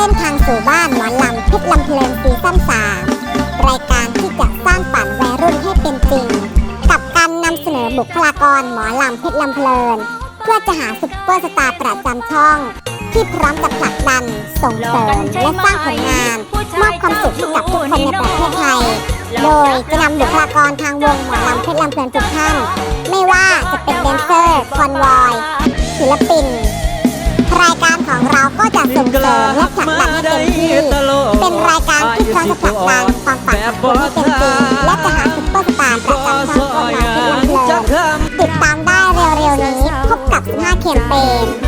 เส้นทางสู่บ้านหมอลำเพชรลำเพลินซีซั่นสามรายการที่จะสร้างฝันวัยรุ่นให้เป็นจริง กับการนำเสนอบุคลากรหมอลำเพชรลำเพลิน เพื่อจะหาซุปเปอร์สตาร์ประจำช่อง ที่พร้อมจะผลักดัน ส่งเสริมและสร้างผลงาน มอบความสุขให้กับทุกคนในประเทศไทย โดยจะนำบุคลากรทางวงหมอลำเพชรลำเพลินทุกท่าน ไม่ว่าจะเป็นแดนเซอร์คอนวอย เราก็จะส่งเสริมและผลักดันให้เต็มที่เป็นรายการที่พร้อมจะผลักดันความฝันของคุณให้เป็นจริงและจะหาซุปเปอร์สตาร์ประจำช่องคนมาที่รลำเพลินติดตามได้เร็วๆนี้พบกับ15เคมเปญผ่าน